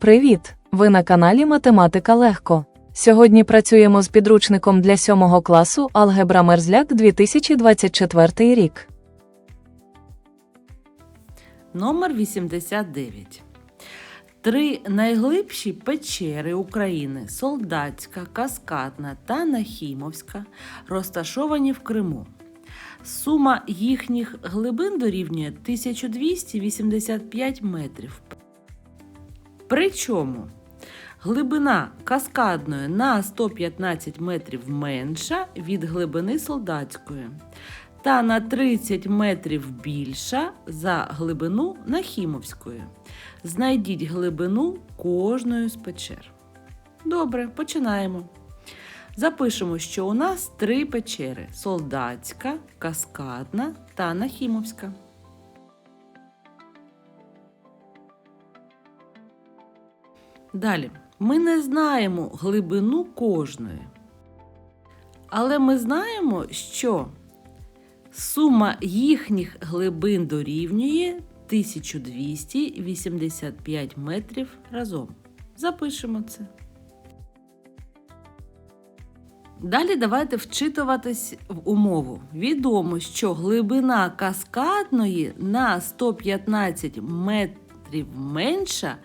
Привіт! Ви на каналі Математика Легко. Сьогодні працюємо з підручником для 7 класу Алгебра Мерзляк 2024 рік. Номер 89. Три найглибші печери України Солдатська, Каскадна та Нахімовська розташовані в Криму. Сума їхніх глибин дорівнює 1285 метрів. Причому глибина каскадної на 115 метрів менша від глибини солдатської та на 30 метрів більша за глибину Нахімовської. Знайдіть глибину кожної з печер. Добре, починаємо. Запишемо, що у нас три печери: солдатська, каскадна та Нахімовська. Далі. Ми не знаємо глибину кожної. Але ми знаємо, що сума їхніх глибин дорівнює 1285 метрів разом. Запишемо це. Далі давайте вчитуватись в умову. Відомо, що глибина каскадної на 115 метрів менша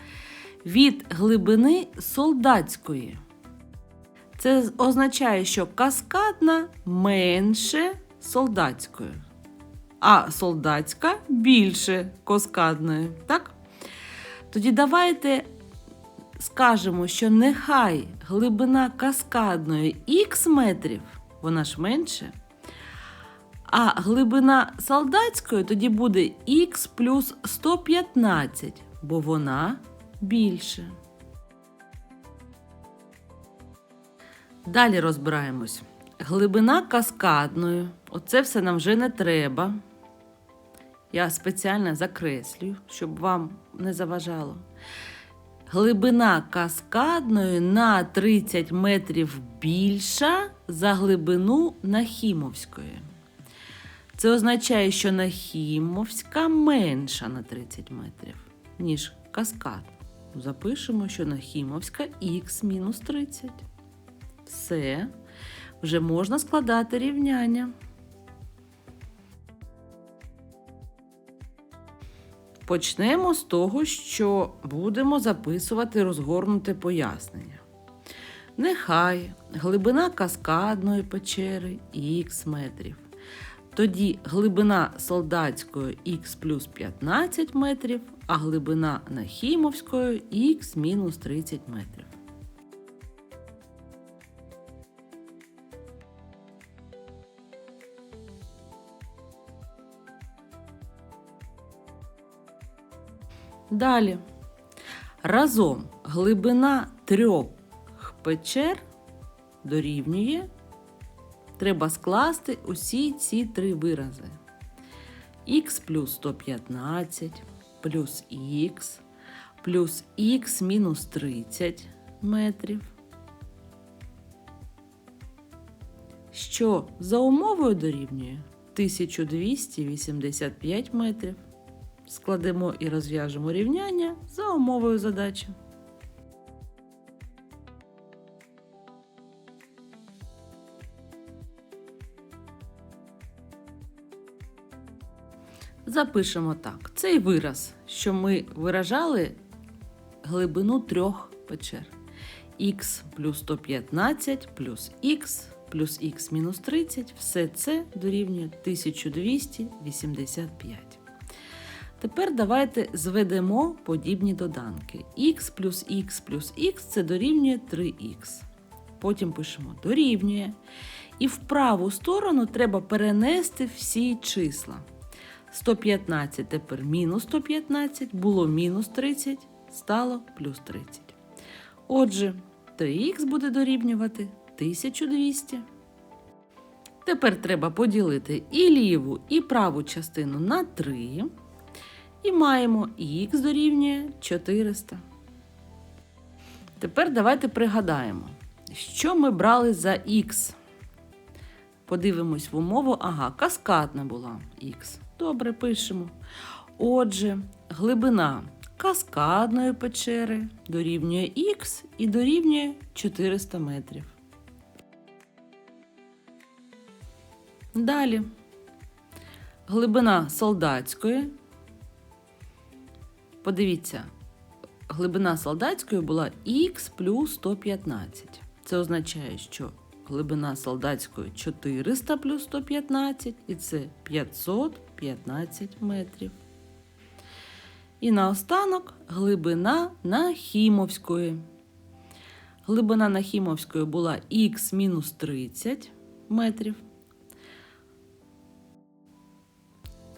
від глибини солдатської. Це означає, що каскадна менше солдатської, а солдатська більше каскадної. Так? Тоді давайте скажемо, що нехай глибина каскадної х метрів, вона ж менше, а глибина солдатської тоді буде х плюс 115, бо вона більше. Далі розбираємось. Глибина каскадної. Оце все нам вже не треба. Я спеціально закреслюю, щоб вам не заважало. Глибина каскадної на 30 метрів більша за глибину Нахімовської. Це означає, що Нахімовська менша на 30 метрів, ніж каскадна. Запишемо, що Нахімовська х-30. Все, вже можна складати рівняння. Почнемо з того, що будемо записувати розгорнуте пояснення. Нехай глибина каскадної печери х метрів. Тоді глибина солдатської х плюс 15 метрів, а глибина Нахімовської х мінус 30 метрів. Далі. Разом глибина трьох печер дорівнює. Треба скласти усі ці три вирази. х плюс 115 плюс х плюс х мінус 30 метрів. Що за умовою дорівнює 1285 метрів. Складемо і розв'яжемо рівняння за умовою задачі. Запишемо так. Цей вираз, що ми виражали глибину трьох печер. х плюс 115 плюс х плюс х мінус 30, все це дорівнює 1285. Тепер давайте зведемо подібні доданки. х плюс х плюс х це дорівнює 3х. Потім пишемо дорівнює. І в праву сторону треба перенести всі числа. 115 тепер мінус 115, було мінус 30, стало плюс 30. Отже, 3х буде дорівнювати 1200. Тепер треба поділити і ліву, і праву частину на 3. І маємо х дорівнює 400. Тепер давайте пригадаємо, що ми брали за х. Подивимось в умову. Ага, каскадна була х. Добре, пишемо. Отже, глибина каскадної печери дорівнює х і дорівнює 400 метрів. Далі. Глибина солдатської. Подивіться, глибина солдатської була х плюс 115. Це означає, що глибина солдатської 400 плюс 115, і це 515 метрів. І наостанок глибина Нахімовської. Глибина Нахімовської була мінус 30 метрів.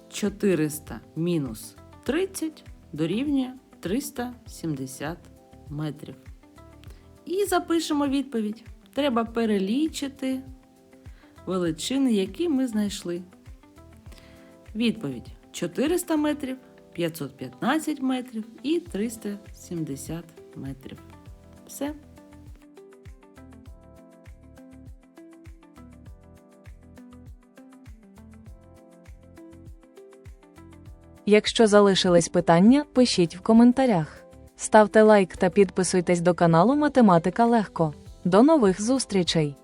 400 мінус 30 дорівнює 370 метрів. І запишемо відповідь. Треба перелічити величини, які ми знайшли. Відповідь 400 метрів, 515 метрів і 370 метрів. Все. Якщо залишились питання, пишіть в коментарях. Ставте лайк та підписуйтесь до каналу Математика Легко. До нових зустрічей!